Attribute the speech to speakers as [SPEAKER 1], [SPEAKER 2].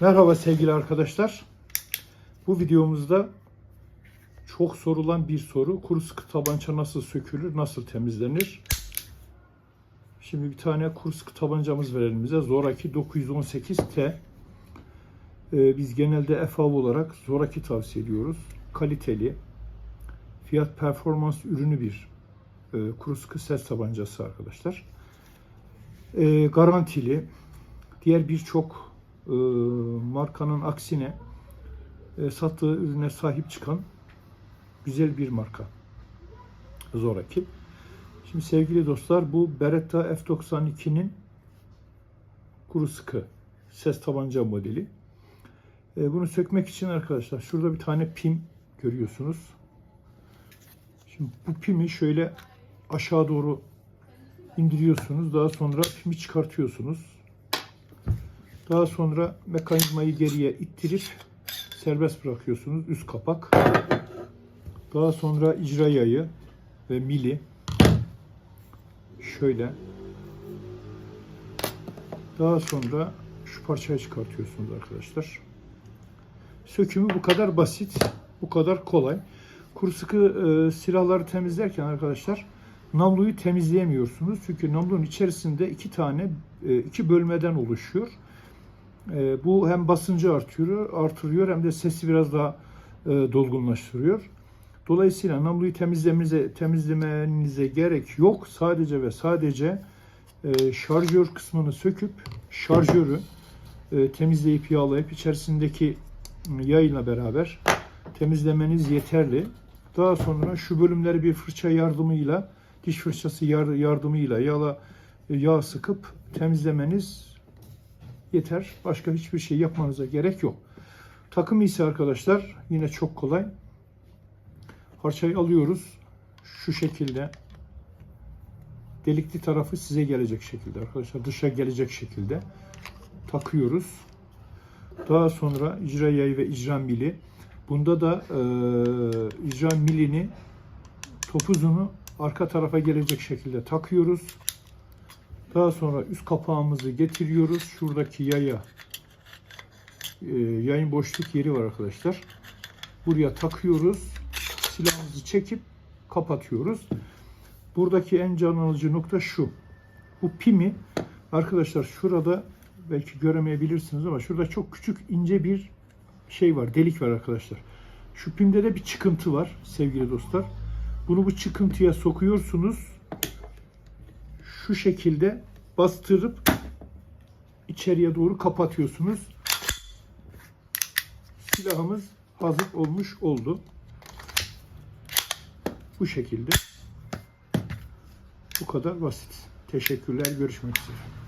[SPEAKER 1] Merhaba sevgili arkadaşlar. Bu videomuzda çok sorulan bir soru. Kuru sıkı tabanca nasıl sökülür, nasıl temizlenir? Şimdi bir tane kuru sıkı tabancamız var elimize. Zoraki 918T. Ee, biz genelde FAV olarak Zoraki tavsiye ediyoruz. Kaliteli, fiyat performans ürünü bir e, kuru sıkı ses tabancası arkadaşlar. E, garantili, diğer birçok e, markanın aksine e, sattığı ürüne sahip çıkan güzel bir marka. Zoraki. Şimdi sevgili dostlar bu Beretta F92'nin kuru sıkı ses tabanca modeli. E, bunu sökmek için arkadaşlar şurada bir tane pim görüyorsunuz. Şimdi bu pimi şöyle aşağı doğru indiriyorsunuz. Daha sonra pimi çıkartıyorsunuz. Daha sonra mekanizmayı geriye ittirip serbest bırakıyorsunuz. Üst kapak. Daha sonra icra yayı ve mili şöyle. Daha sonra şu parçayı çıkartıyorsunuz arkadaşlar. Sökümü bu kadar basit, bu kadar kolay. Kuru sıkı e, silahları temizlerken arkadaşlar namluyu temizleyemiyorsunuz. Çünkü namlunun içerisinde iki tane e, iki bölmeden oluşuyor. E, bu hem basıncı artırıyor, artırıyor hem de sesi biraz daha e, dolgunlaştırıyor. Dolayısıyla namluyu temizlemenize, temizlemenize gerek yok. Sadece ve sadece e, şarjör kısmını söküp şarjörü e, temizleyip yağlayıp içerisindeki yayla beraber temizlemeniz yeterli. Daha sonra şu bölümleri bir fırça yardımıyla, diş fırçası yar- yardımıyla yağla yağ sıkıp temizlemeniz yeter. Başka hiçbir şey yapmanıza gerek yok. Takım ise arkadaşlar yine çok kolay. Parçayı alıyoruz. Şu şekilde delikli tarafı size gelecek şekilde arkadaşlar. Dışa gelecek şekilde takıyoruz. Daha sonra icra yayı ve icra mili. Bunda da e, icra milini topuzunu arka tarafa gelecek şekilde takıyoruz. Daha sonra üst kapağımızı getiriyoruz. Şuradaki yaya e, yayın boşluk yeri var arkadaşlar. Buraya takıyoruz. Silahımızı çekip kapatıyoruz. Buradaki en can alıcı nokta şu. Bu pimi arkadaşlar şurada belki göremeyebilirsiniz ama şurada çok küçük ince bir şey var. Delik var arkadaşlar. Şu pimde de bir çıkıntı var sevgili dostlar. Bunu bu çıkıntıya sokuyorsunuz. Şu şekilde bastırıp içeriye doğru kapatıyorsunuz. Silahımız hazır olmuş oldu. Bu şekilde. Bu kadar basit. Teşekkürler. Görüşmek üzere.